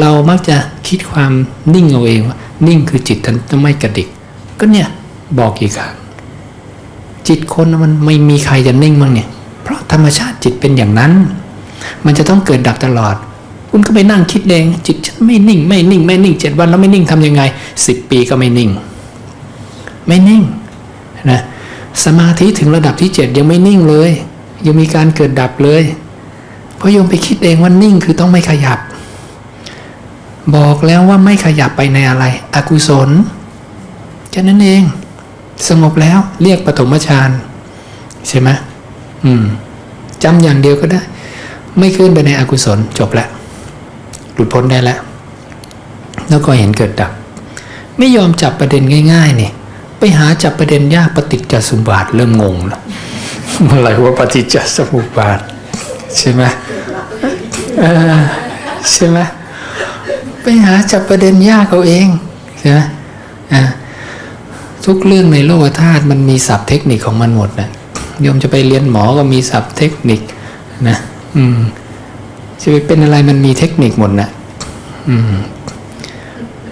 เรามักจะคิดความนิ่งเอาเองว่านิ่งคือจิตจะไม่กระดิก ก็เนี่ยบอกกี่ครั้งจิตคนมันไม่มีใครจะนิ่งมั้งเนี่ย เพราะธรรมชาติจิตเป็นอย่างนั้น มันจะต้องเกิดดับตลอด คุณก็ไปนั่งคิดเอง จิตฉันไม่นิ่ง ไม่นิ่ง ไม่นิ่งเจ็ดวันแล้วไม่นิ่งทำยังไงสิบปีก็ไม่นิ่ง ไม่นิ่งนะสมาธิถึงระดับที่เจ็ดยังไม่นิ่งเลย ยังมีการเกิดดับเลย เพราะโยมไปคิดเองว่านิ่งคือต้องไม่ขยับ บอกแล้วว่าไม่ขยับไปในอะไร อกุศลแค่นั้นเอง สงบแล้วเรียกปฐมฌานใช่ไหมอืมจำอย่างเดียวก็ได้ ไม่ขึ้นไปในอกุศลจบแล้วหลุดพ้นได้แล้วแล้วก็เห็นเกิดดับ ไม่ยอมจับประเด็นง่ายๆนี่ไปหาจับประเด็นยากปฏิจจสมุปบาทเริ่มงงแล้วอะไรว่าปฏิจจสมุปบาทใช่ไหมใช่ไหม ไปหาจับประเด็นยากเอาเองใช่ไหมอ่าทุกเรื่องในโลกธาตุมันมีศัพท์เทคนิคของมันหมดนะโยมจะไปเรียนหมอก็มีศัพท์เทคนิคนะ อืมจะไปเป็นอะไรมันมีเทคนิคหมดนะอืม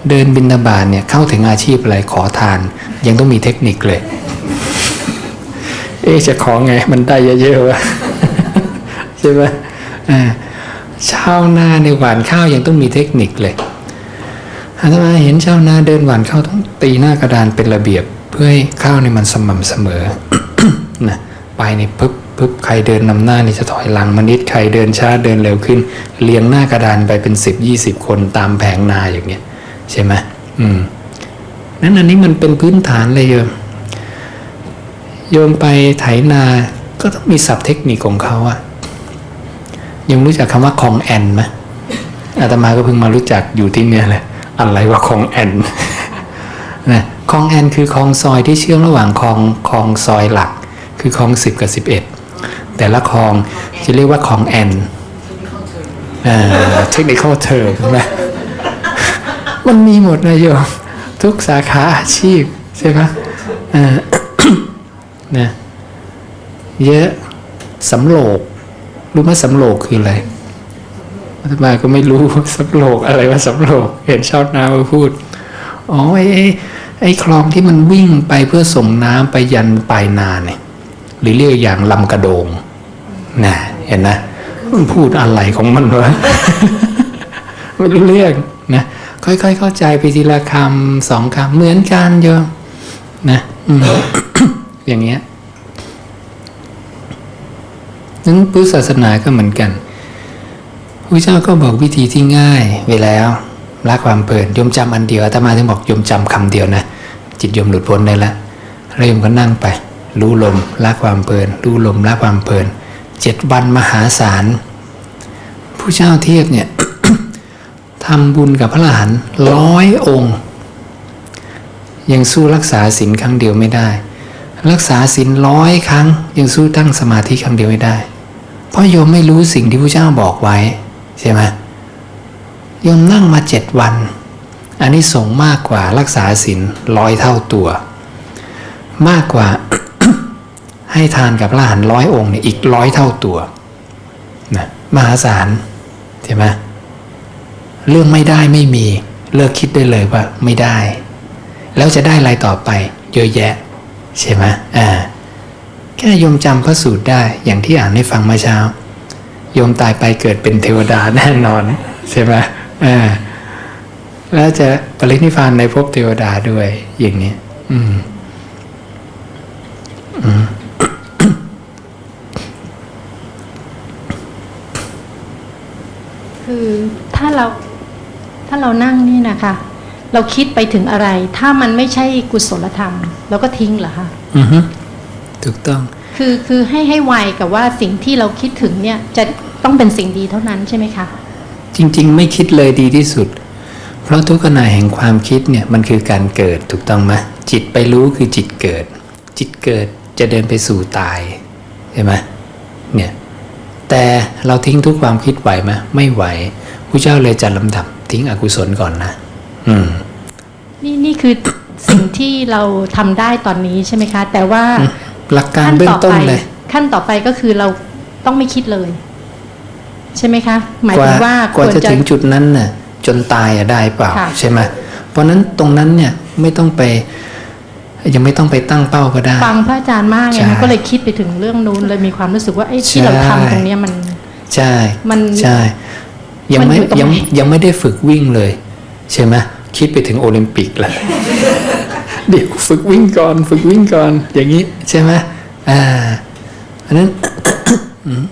เดินบินาบาตเนี่ย เข้าถึงอาชีพอะไรขอทาน ยังต้องมีเทคนิคเลย เอ๊จะขอไง มันได้เยอะๆวะใช่ไหมอ่า ชาวนาในหวานข้าวยังต้องมีเทคนิคเลยอาตมาเห็นชาวนาเดินหวานข้าวต้องตีหน้ากระดานเป็นระเบียบ เพื่อให้ข้าวในมันสม่ำเสมอนะไปนี่ปึ๊บปึ๊บใครเดินนำหน้านี่จะถอยหลังมานิดใครเดินช้าเดินเร็วขึ้นเรียงหน้ากระดานไปเป็นสิบยี่สิบคนตามแผงนาอย่างเนี้ยใช่ไหมอืมนั้นอันนี้มันเป็นพื้นฐานเลยโยมโยมไปไถนาก็ต้องมีศัพท์เทคนิคของเขาอะ ยังรู้จักคำว่าคองแอนไหมอาตมาก็เพิ่งมารู้จักอยู่ที่เนี่ยแหละอะไรว่าคองแอนนะคลองแอนคือคลองซอยที่เชื่อมระหว่างคลองคลองซอยหลัก คือคลองสิบกับสิบเอ็ดแต่ละคลองจะเรียกว่าคลองแอนเทคนิคเทอมใช่ไหมมันมีหมดนะโยมทุกสาขาอาชีพใช่ไหมอ่านะเยอะสำโลก รู้ไหมสำโลกคืออะไรอาตมาก็ไม่รู้สำโลกอะไรว่าสำโลก เห็นชาวนามาพูด อ๋อไอ้ไอ้ไอ้คลองที่มันวิ่งไปเพื่อส่งน้ำไปยันปลายนาเนี่ยหรือเรียกอย่างลำกระโดงนะเห็นนะมันพูดอะไรของมันวะไม่รู้เรื่องนะค่อยๆเข้าใจไปทีละคำสองคำเหมือนกันโยมนะอืมอย่างเงี้ย นั้นพุทธศาสนาก็เหมือนกันพระเจ้าก็บอกวิธีที่ง่ายไว้แล้วละความเพลินโยมจำอันเดียวอาตมาถึงบอกโยมจำคำเดียวนะจิตโยมหลุดพ้นได้แล้วแล้วโยมก็นั่งไป รู้ลมละความเพลิน รู้ลมละความเพลินเจ็ดวันมหาศาลผู้เจ้าเทียบเนี่ยทำบุญกับพระอรหันร้อยองค์ ยังสู้รักษาศีลครั้งเดียวไม่ได้ รักษาศีลร้อยครั้ง ยังสู้ตั้งสมาธิครั้งเดียวไม่ได้ เพราะโยมไม่รู้สิ่งที่พระเจ้าบอกไว้ใช่ไหมโยมนั่งมาเจ็ดวัน อันนี้ส่งมากกว่ารักษาศีลร้อยเท่าตัว มากกว่าให้ทานกับพระหันร้อยองค์เนี่ยอีกร้อยเท่าตัวนะมหาศาลใช่ไหมเรื่องไม่ได้ไม่มีเลิกคิดได้เลยว่าไม่ได้ แล้วจะได้อะไรต่อไป เยอะแยะ ใช่ไหมอ่า แค่โยมจำพระสูตรได้อย่างที่อ่านให้ฟังเมื่อเช้า โยมตายไปเกิดเป็นเทวดาแน่นอน ใช่ไหมอ่าแล้วจะปรินิพพานในภพเทวดาด้วยอย่างนี้ อืม อืมคือถ้าเราถ้าเรานั่งนี่นะคะ เราคิดไปถึงอะไร ถ้ามันไม่ใช่กุศลธรรม เราก็ทิ้งเหรอคะอือฮึ ถูกต้อง คือคือให้ให้ไวกับว่าสิ่งที่เราคิดถึงเนี่ยจะต้องเป็นสิ่งดีเท่านั้นใช่ไหมคะ จริง ๆ ไม่คิดเลยดีที่สุด เพราะทุกขณะแห่งความคิดเนี่ยมันคือการเกิดถูกต้องไหมจิตไปรู้คือจิตเกิด จิตเกิดจะเดินไปสู่ตายใช่ไหมเนี่ยแต่เราทิ้งทุกความคิดไหวไหมไม่ไหวผู้เจ้าเลยจัดลำดับทิ้งอกุศลก่อนนะ อืม นี่นี่คือสิ่งที่เราทำได้ตอนนี้ใช่ไหมคะ แต่ว่า หลักการขั้นเบื้อต่งอต้นไปเลย ขั้นต่อไปก็คือเราต้องไม่คิดเลย ใช่ไหมคะ หมายกว่าถึงว่ากว่าควรจะจะถึงจุดนั้นน่ะ จนตายอะได้เปล่าค่ะใช่ไหมเพราะฉะนั้นตรงนั้นเนี่ยไม่ต้องไป ยังไม่ต้องไปตั้งเป้าก็ได้ ฟังพระอาจารย์มากไงใช่มันก็เลยคิดไปถึงเรื่องนู้นเลยมีความรู้สึกว่าไอ้ที่ใช่เราทำตรงเนี้ยมัน ใช่ มันใช่ยังไม่มันอยู่ตรงไหนยังยังไม่ได้ฝึกวิ่งเลย ใช่ไหมคิดไปถึงโอลิมปิกแล้ว เดี๋ยวฝึกวิ่งก่อน ฝึกวิ่งก่อน อย่างนี้ใช่ไหมอ่าอันนั้น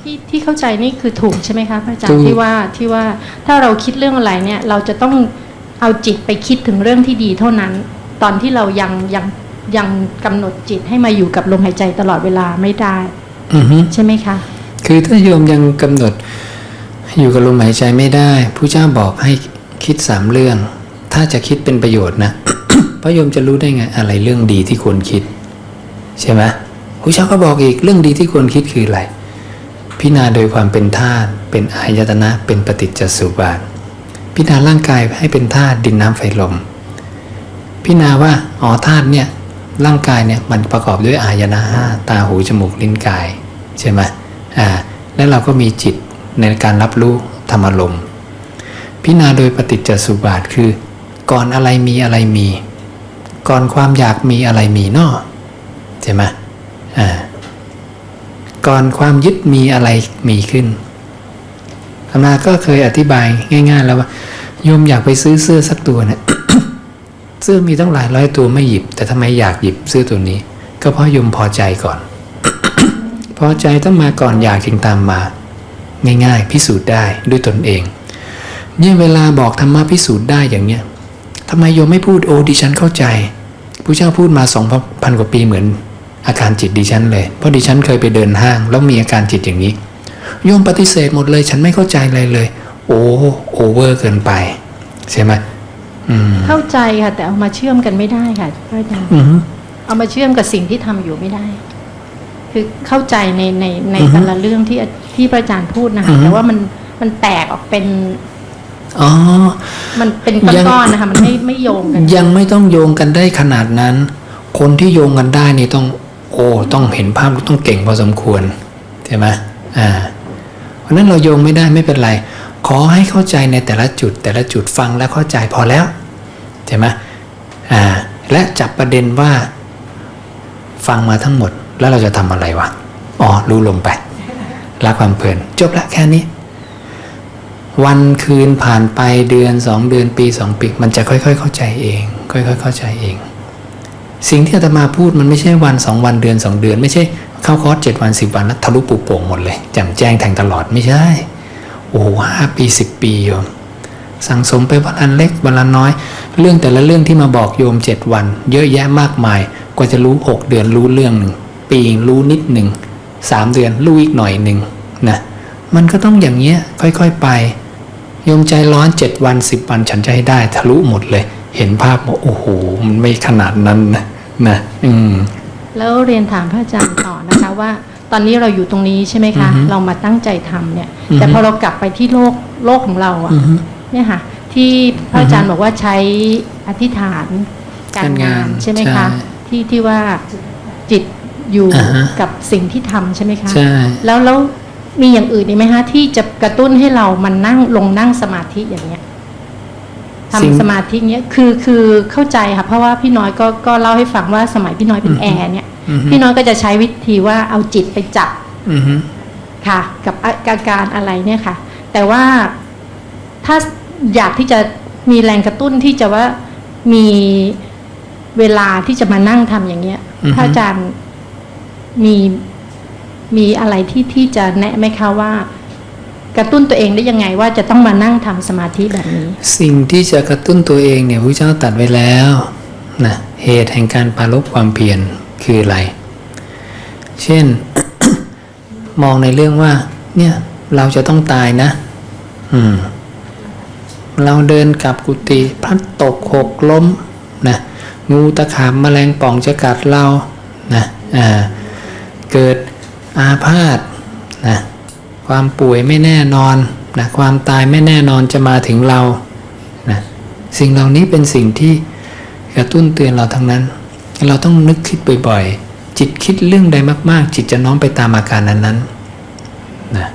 ที่ที่เข้าใจนี่คือถูกใช่ไหมคะพระอาจารถูย์กที่ว่าที่ว่าถ้าเราคิดเรื่องอะไรเนี่ย เราจะต้องเอาจิตไปคิดถึงเรื่องที่ดีเท่านั้น ตอนที่เรายังยังยังกำหนดจิตให้มาอยู่กับลมหายใจตลอดเวลาไม่ได้อือฮึใช่ไหมคะ คือถ้าโยมยังกำหนดอยู่กับลมหายใจไม่ได้ผู้เจ้าบอกให้คิดสามเรื่อง ถ้าจะคิดเป็นประโยชน์นะ พระโยมจะรู้ได้ไงอะไรเรื่องดีที่ควรคิด ใช่ไหมผู้เจ้าก็บอกอีกเรื่องดีที่ควรคิดคืออะไร พิจารณาโดยความเป็นธาตุเป็นอายตนะเป็นปฏิจจสุบาท พิจารณาร่างกายให้เป็นธาตุดินน้ำไฟลม พิจารณาว่าอ๋อธาตุเนี่ยร่างกายเนี่ยมันประกอบด้วยอายนะห้าตาหูจมูกลิ้นกายใช่ไหมอ่าแล้วเราก็มีจิตในการรับรู้ธรรมารมพิจารณาโดยปฏิจจสุบาทคือ ก่อนอะไรมีอะไรมี ก่อนความอยากมีอะไรมีนอใช่ไหมอ่าก่อนความยึดมีอะไรมีขึ้นอาตมาก็เคยอธิบายง่าย ๆ แล้วว่าโยมอยากไปซื้อเสื้อสักตัวเนี่ยเสื้อมีตั้งหลายร้อยตัวไม่หยิบ แต่ทำไมอยากหยิบเสื้อตัวนี้ ก็เพราะโยมพอใจก่อน พอใจต้องมาก่อนอยากจึงตามมา ง่าย ๆ พิสูจน์ได้ด้วยตนเอง เนี่ยเวลาบอกธรรมะพิสูจน์ได้อย่างเนี้ย ทำไมโยมไม่พูดโอ้ดิฉันเข้าใจผู้เจ้าพูดมาสองพันกว่าปีเหมือน อาการจิตดิฉันเลยเพราะดิฉันเคยไปเดินห้างแล้วมีอาการจิตอย่างนี้ โยมปฏิเสธหมดเลย ฉันไม่เข้าใจอะไรเลย โอ้โอเวอร์เกินไปใช่ไหมอืมเข้าใจค่ะ แต่เอามาเชื่อมกันไม่ได้ค่ะพระอาจารย์อืมเอามาเชื่อมกับสิ่งที่ทำอยู่ไม่ได้ คือเข้าใจในในในอือฮึแต่ละเรื่องที่ที่พระอาจารย์พูดนะอืคะอฮึแต่ว่ามันมันแตกออกเป็น อ๋อ มันเป็นยังก้อนๆนะคะมันไม่ไม่โยงกัน ยังไม่ต้องโยงกันได้ขนาดนั้น คนที่โยงกันได้นี่ต้อง โอ้ต้องเห็นภาพต้องเก่งพอสมควรใช่ไหมอ่า เพราะฉะนั้นเราโยงไม่ได้ไม่เป็นไร ขอให้เข้าใจในแต่ละจุด แต่ละจุดฟังแล้วเข้าใจพอแล้วใช่ไหมอ่า และจับประเด็นว่า ฟังมาทั้งหมดแล้วเราจะทำอะไรวะอ๋อรู้ลมไปละความเพลินจบละแค่นี้ วันคืนผ่านไปเดือนสองเดือนปีสองปีมันจะค่อย ๆ เข้าใจเอง ค่อย ๆ เข้าใจเอง สิ่งที่อาตมาพูดมันไม่ใช่วันสองวันเดือนสองเดือน ไม่ใช่เข้าคอร์สเจ็ดวันสิบวันแล้วทะลุปุโป่งหมดเลยแจ่มแจ้งแทงตลอดไม่ใช่โอ้โหห้าปีสิบปีโยมสั่งสมไปวันละเล็กวันละน้อย เรื่องแต่ละเรื่องที่มาบอกโยมเจ็ดวัน เยอะแยะมากมายกว่าจะรู้หกเดือนรู้เรื่องหนึ่งปีรู้นิดหนึ่งสามเดือนรู้อีกหน่อยหนึ่งนะมันก็ต้องอย่างเงี้ยค่อยๆไป โยมใจร้อนเจ็ดวันสิบวันฉันจะให้ได้ ทะลุหมดเลย เห็นภาพว่าโอ้โหมันไม่ขนาดนั้นนะนะอืมแล้วเรียนถามพระอาจารย์ต่อนะคะว่า ตอนนี้เราอยู่ตรงนี้ใช่ไหมคะอือฮึเรามาตั้งใจทำเนี่ยอือฮึแต่พอเรากลับไปที่โลกโลกของเราอะอือฮึเนี่ยค่ะ ที่พระอาจารย์บอกว่าใช้อธิษฐานการการงางานนใช่ไหมใช่คะ ที่ที่ว่าจิตอยู่อ่าฮะกับสิ่งที่ทำใช่ไหมคะใช่แล้วแล้ว มีอย่างอื่นอีกไหมคะที่จะกระตุ้นให้เรามันนั่งลงนั่งสมาธิอย่างเงี้ยสิ่งทำสมาธิเงี้ยคือคือเข้าใจค่ะเพราะว่าพี่น้อยก็ก็เล่าให้ฟังว่าสมัยพี่น้อยเป็นแอร์เนี่ยอือฮึพี่น้อยก็จะใช้วิธีว่าเอาจิตไปจับอือฮึค่ะ กับอาการอะไรเนี่ยค่ะ แต่ว่าถ้าอยากที่จะมีแรงกระตุ้นที่จะว่ามีเวลาที่จะมานั่งทำอย่างเงี้ยอือฮึพระอาจารย์มี มีอะไรที่ที่จะแนะไหมคะว่า กระตุ้นตัวเองได้ยังไงว่าจะต้องมานั่งทำสมาธิแบบนี้ สิ่งที่จะกระตุ้นตัวเองเนี่ยพระเจ้าตัดไว้แล้วนะเหตุแห่งการปารบความเพียรคืออะไร เช่น มองในเรื่องว่า เนี่ยเราจะต้องตายนะ อืม เราเดินกลับกุฏิพลัดตกหกล้มนะงูตะขาบแมลงป่องจะกัดเรานะอ่าเกิด อาพาธนะความป่วยไม่แน่นอนนะความตายไม่แน่นอนจะมาถึงเรานะสิ่งเหล่านี้เป็นสิ่งที่กระตุ้นเตือนเราทั้งนั้น เราต้องนึกคิดบ่อยๆ จิตคิดเรื่องใดมากๆ จิตจะน้อมไปตามอาการนั้นๆนะ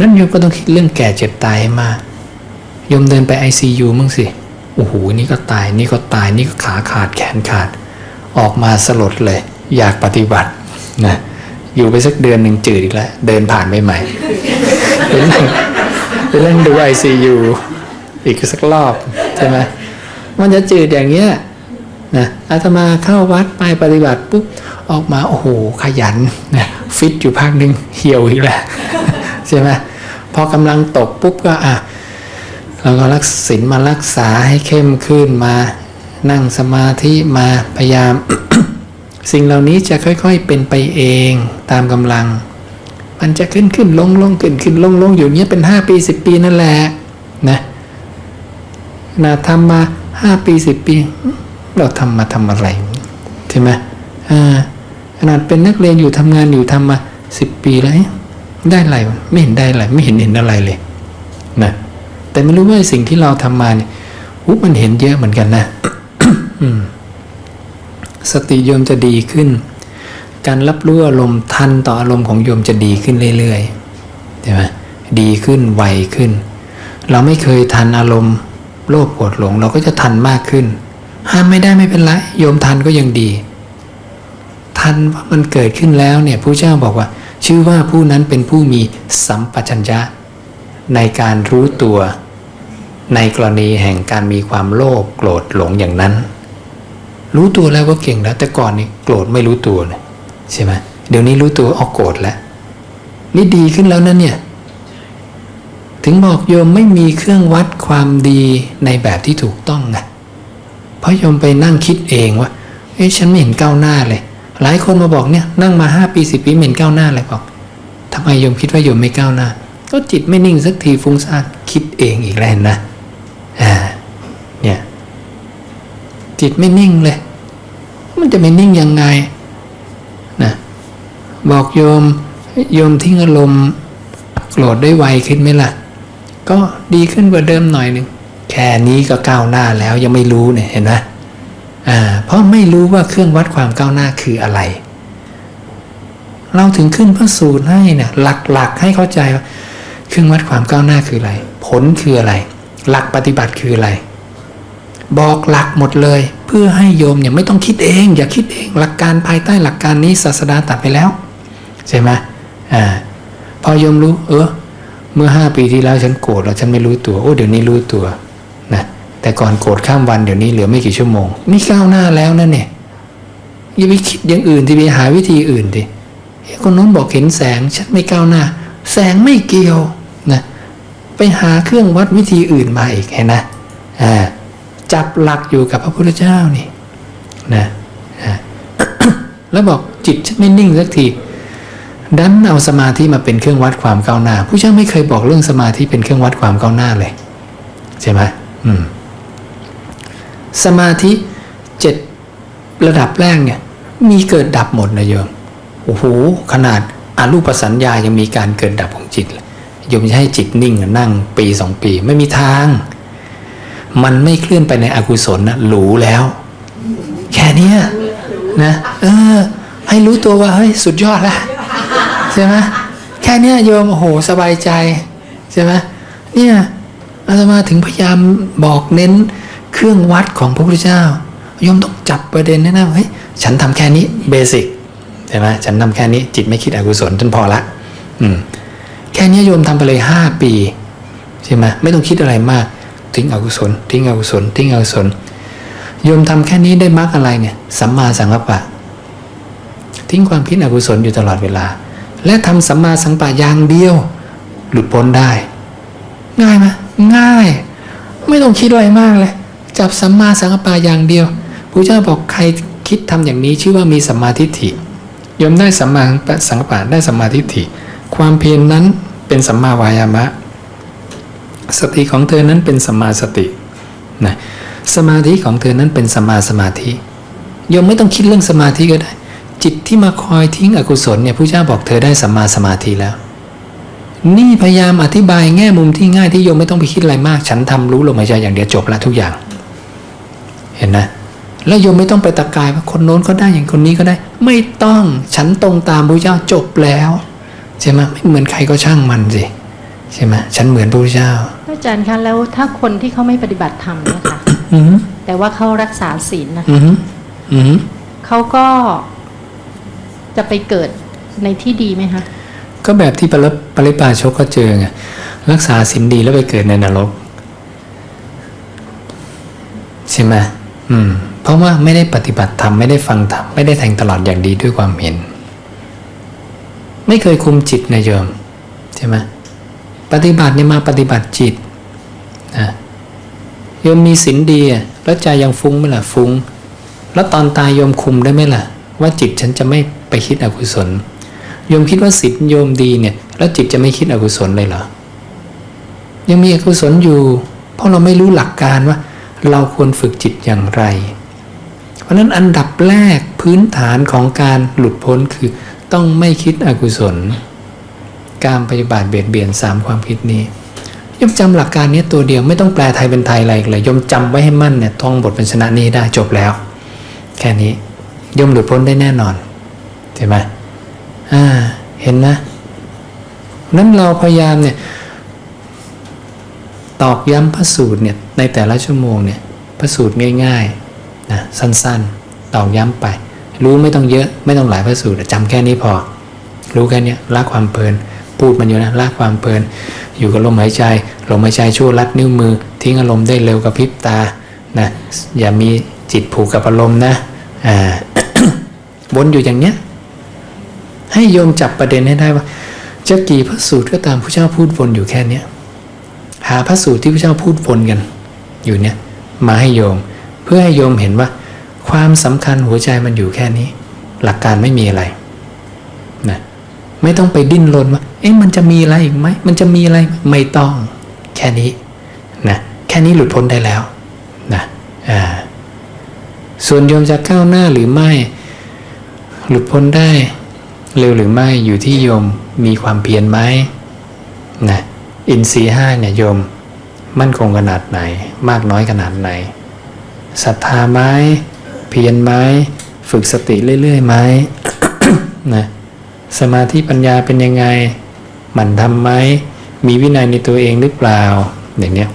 นั้นโยมก็ต้องคิดเรื่องแก่เจ็บตายมากโยมเดินไป ICU มั่งสิโอ้โหนี่ก็ตายนี่ก็ตายนี่ก็ขาขาดแขนขาด ออกมาสลดเลย อยากปฏิบัตินะ อยู่ไปสักเดือนหนึ่งจืดอีกแล้ว เดินผ่านไปใหม่ไปนั่งไปนั่งดู ICU อีกสักรอบใช่ไหมมันจะจืดอย่างเงี้ยนะอาตมาเข้าวัดไปปฏิบัติปุ๊บออกมาโอ้โหขยันนะฟิตอยู่พักหนึ่งเหี่ยวอีกแล้วใช่ไหมพอกำลังตกปุ๊บก็อะเราก็รักศีลมารักษาให้เข้มขึ้นมา นั่งสมาธิมาพยายาม สิ่งเหล่านี้จะค่อยๆเป็นไปเองตามกำลัง มันจะขึ้นขึ้นลงลงขึ้นขึ้นลงลงอยู่เนี้ยเป็นห้าปีสิบปีนั่นแหละนะนะทำมาห้าปีสิบปี เราทำมาทำอะไรใช่ไหมอ่าขนาดเป็นนักเรียนอยู่ทำงานอยู่ทำมาสิบปีแล้วได้อะไรไม่เห็นได้อะไรไม่เห็นเห็นอะไรเลยนะแต่ไม่รู้ว่าสิ่งที่เราทำมาเนี่ยอุ๊ยมันเห็นเยอะเหมือนกันนะ อืม สติโยมจะดีขึ้น การรับรู้อารมณ์ทันต่ออารมณ์ของโยมจะดีขึ้นเรื่อยๆใช่ไหมดีขึ้นไวขึ้น เราไม่เคยทันอารมณ์โลภโกรธหลงเราก็จะทันมากขึ้น ห้ามไม่ได้ไม่เป็นไรโยมทันก็ยังดี ทันว่ามันเกิดขึ้นแล้วเนี่ยผู้เจ้าบอกว่า ชื่อว่าผู้นั้นเป็นผู้มีสัมปชัญญะ ในการรู้ตัวในกรณีแห่งการมีความโลภโกรธหลงอย่างนั้น รู้ตัวแล้วก็เก่งแล้วแต่ก่อนนี่โกรธไม่รู้ตัวนะใช่ไหมเดี๋ยวนี้รู้ตัวออกโกรธแล้วนี่ดีขึ้นแล้วนะเนี่ยถึงบอกโยมไม่มีเครื่องวัดความดีในแบบที่ถูกต้องไงเพราะโยมไปนั่งคิดเองว่าเอ๊ะฉันไม่เห็นก้าวหน้าเลย หลายคนมาบอกเนี่ยนั่งมาห้าปีสิบปีไม่เห็นก้าวหน้าเลยบอกทำไมโยมคิดว่าโยมไม่ก้าวหน้า ก็จิตไม่นิ่งสักทีฟุ้งซ่านคิดเองอีกแล้วนนะอ่าเนี่ย จิตไม่นิ่งเลย มันจะไม่นิ่งยังไงนะบอกโยมโยมทิ้งอารมณ์โกรธได้ไวขึ้นไหมล่ะ ก็ดีขึ้นกว่าเดิมหน่อยหนึ่งแค่นี้ก็ก้าวหน้าแล้วยังไม่รู้เนี่ยเห็นไหมอ่าเพราะไม่รู้ว่าเครื่องวัดความก้าวหน้าคืออะไร เราถึงขึ้นพระสูตรให้เนี่ยหลักๆให้เข้าใจว่าเครื่องวัดความก้าวหน้าคืออะไร ผลคืออะไร หลักปฏิบัติคืออะไร บอกหลักหมดเลย เพื่อให้โยมเนี่ยไม่ต้องคิดเอง อย่าคิดเองหลักการภายใต้หลักการนี้ศาสดาตัดไปแล้วใช่ไหมอ่าพอโยมรู้ เออเมื่อห้าปีที่แล้วฉันโกรธแล้วฉันไม่รู้ตัวโอ้เดี๋ยวนี้รู้ตัวนะแต่ก่อนโกรธข้ามวันเดี๋ยวนี้เหลือไม่กี่ชั่วโมง นี่ก้าวหน้าแล้วนะเนี่ยอย่าไปคิดอย่างอื่นที่ไปหาวิธีอื่นดิคนโน้นบอกเห็นแสงฉันไม่ก้าวหน้า แสงไม่เกี่ยวนะไปหาเครื่องวัดวิธีอื่นมาอีกเห็นนะอ่า จับหลักอยู่กับพระพุทธเจ้านี่นะอ่าแล้วบอกจิตฉันไม่นิ่งสักทีดันเอาสมาธิมาเป็นเครื่องวัดความก้าวหน้า ผู้เจ้าไม่เคยบอกเรื่องสมาธิเป็นเครื่องวัดความก้าวหน้าเลย ใช่ไหมอืมสมาธิเจ็ดระดับแรกเนี่ย มีเกิดดับหมดนะโยมโอ้โหขนาดอรูปสัญญายังมีการเกิดดับของจิตเลยโยมจะให้จิตนิ่งนั่งปีสองปี ไม่มีทาง มันไม่เคลื่อนไปในอกุศลนะหรูแล้ว แค่เนี้ยนะเออ ให้รู้ตัวว่าเฮ้ยสุดยอดล้วใช่ไหมแค่เนี้ยโยมโอ้โหสบายใจใช่ไหมเนี่ยอาตมาถึงพยายามบอกเน้นเครื่องวัดของพระพุทธเจ้าโยมต้องจับประเด็นแนะนะเฮ้ยฉันทำแค่นี้เบสิกใช่ไหมฉันทำแค่นี้จิตไม่คิดอกุศลจนพอละ อืมแค่นี้โยมทำไปเลยห้าปีใช่ไหมไม่ต้องคิดอะไรมาก ทิ้งอกุศลทิ้งอกุศลทิ้งอกุศลโยมทำแค่นี้ได้มรรคอะไรเนี่ยสัมมาสังกัปปะ ทิ้งความคิดอกุศลอยู่ตลอดเวลา และทำสัมมาสังกัปปะอย่างเดียว หลุดพ้นได้ ง่ายไหมง่าย ไม่ต้องคิดอะไรมากเลย จับสัมมาสังกัปปะอย่างเดียวพระเจ้าบอกใครคิดทำอย่างนี้ชื่อว่ามีสัมมาทิฏฐิโยมได้สัมมาสังกัปปะได้สัมมาทิฏฐิ ความเพียรนนั้นเป็นสัมมาวายามะ สติของเธอนั้นเป็นสัมมาสตินะสมาธิของเธอนั้นเป็นสัมมาสมาธิโยมไม่ต้องคิดเรื่องสมาธิก็ได้ จิตที่มาคอยทิ้งอกุศลเนี่ยพระเจ้าบอกเธอได้สัมมาสมาธิแล้ว นี่พยายามอธิบายแง่มุมที่ง่ายที่โยมไม่ต้องไปคิดอะไรมาก ฉันทำรู้ลมหายใจอย่างเดียวจบละทุกอย่าง เห็นนะแล้วโยมไม่ต้องไปตะกายว่าคนโน้นก็ได้อย่างคนนี้ก็ได้ ไม่ต้องฉันตรงตามพระเจ้าจบแล้วใช่ไหมไม่เหมือนใครก็ช่างมันสิใช่ไหมฉันเหมือนพระเจ้า อาจารย์คะแล้วถ้าคนที่เขาไม่ปฏิบัติธรรมเนี่ยค่ะอืมแต่ว่าเขารักษาศีลนะคะอืมอืมเขาก็จะไปเกิดในที่ดีไหมคะก็แบบที่ปริปริปาชกก็เจอไงรักษาศีลดีแล้วไปเกิดในนรกใช่ไหมอืม เพราะว่าไม่ได้ปฏิบัติธรรมไม่ได้ฟังธรรมไม่ได้แทงตลอดอย่างดีด้วยความเห็น ไม่เคยคุมจิตนะโยมใช่ไหมปฏิบัติเนี่ยมาปฏิบัติจิต นะโยมมีศีลดีอะแล้วใจยังฟุ้งไหมล่ะฟุ้ง แล้วตอนตายโยมคุมได้ไหมล่ะ ว่าจิตฉันจะไม่ไปคิดอกุศลโยมคิดว่าศีลโยมดีเนี่ยแล้วจิตจะไม่คิดอกุศลเลยเหรอยังมีอกุศลอยู่ เพราะเราไม่รู้หลักการว่า เราควรฝึกจิตอย่างไร เพราะนั้นอันดับแรกพื้นฐานของการหลุดพ้นคือต้องไม่คิดอกุศล การปฏิบัติเบียดเบียนสามความคิดนี้ ยมจำหลักการนี้ตัวเดียวไม่ต้องแปลไทยเป็นไทยอะไรอีกเลยยมจำไว้ให้มั่นเนี่ยท่องบทเป็นชนะนี้ได้จบแล้ว แค่นี้ยมหลุดพ้นได้แน่นอนใช่ไหมอ่าเห็นนะนั้นเราพยายามเนี่ยตอกย้ำพระสูตรเนี่ยในแต่ละชั่วโมงเนี่ยพระสูตรง่ายๆนะสั้นๆตอกย้ำไป รู้ไม่ต้องเยอะไม่ต้องหลายพระสูตรจำแค่นี้พอ รู้แค่นี้ละความเพลิน พูดมันอยู่นะละความเพลิน อยู่กับลมหายใจลมหายใจชั่วลัดนิ้วมือ ทิ้งอารมณ์ได้เร็วกับพริบตานะอย่ามีจิตผูกกับอารมณ์นะอ่าวนอยู่อย่างเนี้ยให้โยมจับประเด็นให้ได้ว่าจะกี่พระสูตรก็ตามพระเจ้าพูดวนอยู่แค่เนี้ยหาพระสูตรที่พระเจ้าพูดวนกัน อยู่เนี่ยมาให้โยม เพื่อให้โยมเห็นว่า ความสำคัญหัวใจมันอยู่แค่นี้ หลักการไม่มีอะไร ไม่ต้องไปดิ้นรนว่า เอ๊ะมันจะมีอะไรอีกไหม มันจะมีอะไร ไม่ต้อง แค่นี้นะแค่นี้หลุดพ้นได้แล้วนะอ่าส่วนโยมจะก้าวหน้าหรือไม่ หลุดพ้นได้ เร็วหรือไม่อยู่ที่โยมมีความเพียรไหมนะอินทรีห้าเนี่ยโยมมั่นคงขนาดไหน มากน้อยขนาดไหนศรัทธาไหมเพียรไหมฝึกสติเรื่อยๆไหมนะ สมาธิปัญญาเป็นยังไง หมั่นทำไหมมีวินัยในตัวเองหรือเปล่าอย่างเนี้ย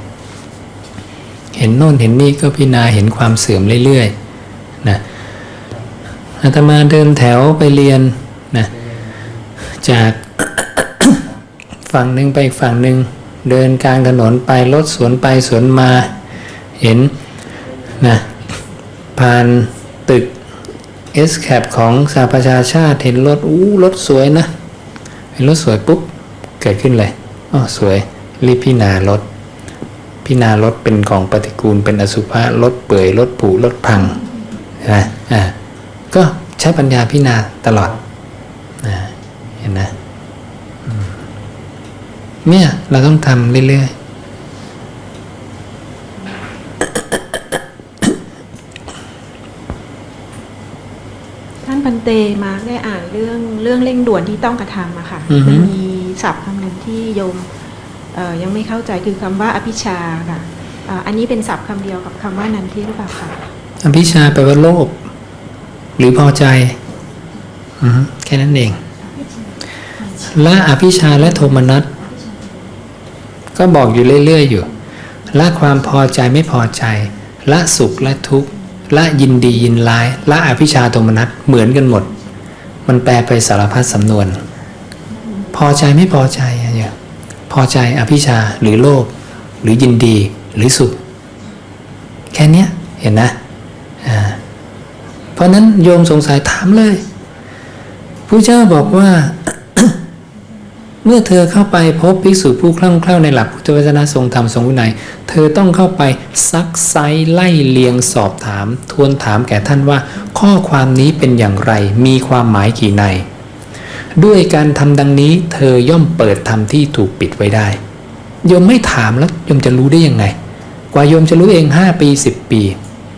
เห็นโน่นเห็นนี่ก็พิจารณาเห็นความเสื่อมเรื่อยๆนะอาตมาเดินแถวไปเรียนนะจากฝั่งหนึ่งไปอีกฝั่งหนึ่งเดินกลางถนนไปรถสวนไปสวนมา เห็นนะผ่านตึก S c a p ของสหประชาชาติเห็นรถอู้รถสวยนะ เห็นรถสวยปุ๊บ เกิดขึ้นเลยอ๋อสวย รีบพิจารถ พิจารถเป็นของปฏิกูลเป็นอสุภะรถเปื่อยรถผุรถพังนะอ่าก็ใช้ปัญญาพิจาตลอดนะเห็นนะเนี่ยเราต้องทำเรื่อยท่ พันเตมาได้อ่านเรื่องเรื่องเร่งด่วนที่ต้องกระทำอะค่ะอือฮึมันมีศัพท์คำหนึ่งที่โยมเอ่อยังไม่เข้าใจคือคำว่าอภิชาค่ะอ่าอันนี้เป็นศัพท์คำเดียวกับคำว่านันทิหรือเปล่าคะๆอภิชาแปลว่าโลภหรือพอใจอือฮึแค่นั้นเอง ละอภิชาและโทมนัสก็บอกอยู่เรื่อยๆอยู่ ละความพอใจไม่พอใจ ละสุขและทุกข์ ละยินดียินร้ายละอภิชาโทมนัสเหมือนกันหมด มันแปลไปสารพัดสำนวน พอใจไม่พอใจอะเนี่ยพอใจอภิชาหรือโลภหรือยินดีหรือสุข แค่นี้เห็นนะอ่าเพราะนั้นโยมสงสัยถามเลยผู้เจ้าบอกว่า มื่อเธอเข้าไปพบภิกษุผู้คล่องแคล่วในหลักพุทธวจนะทรงธรรมทรงวินัย เธอต้องเข้าไปซักไซไล่เลียงสอบถาม ทวนถามแก่ท่านว่า ข้อความนี้เป็นอย่างไร มีความหมายกี่ใน ด้วยการทำดังนี้ เธอย่อมเปิดธรรมที่ถูกปิดไว้ได้โยมไม่ถามแล้วโยมจะรู้ได้ยังไง กว่าโยมจะรู้เองห้าปีสิบปี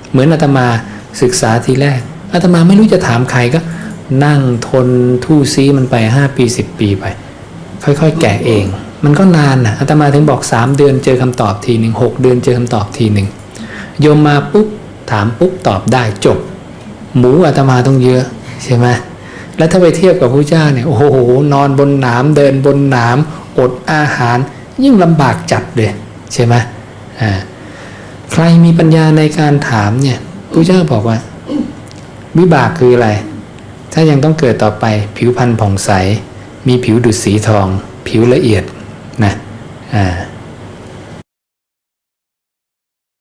เหมือนอาตมาศึกษาทีแรกอาตมาไม่รู้จะถามใครก็ นั่งทนทู่ซีมันไปห้าปีสิบปีไป ค่อยๆ แก่เอง มันก็นานอะอาตมาถึงบอก 3 เดือนเจอคำตอบทีหนึ่งหเดือนเจอคำตอบทีหนึ่งโยมมาปุ๊บถามปุ๊บตอบได้จบ หมูอาตมาต้องเยอะใช่ไหมแล้วถ้าไปเทียบกับพระเจ้าเนี่ยโอ้โหนอนบนหนามเดินบนหนามอดอาหาร ยิ่งลำบากจัดเลยใช่ไหมอ่าใครมีปัญญาในการถามเนี่ยพระเจ้าบอกว่า วิบากคืออะไร ถ้ายังต้องเกิดต่อไปผิวพรรณผ่องใส มีผิวดุดสีทอง ผิวละเอียดนะอ่า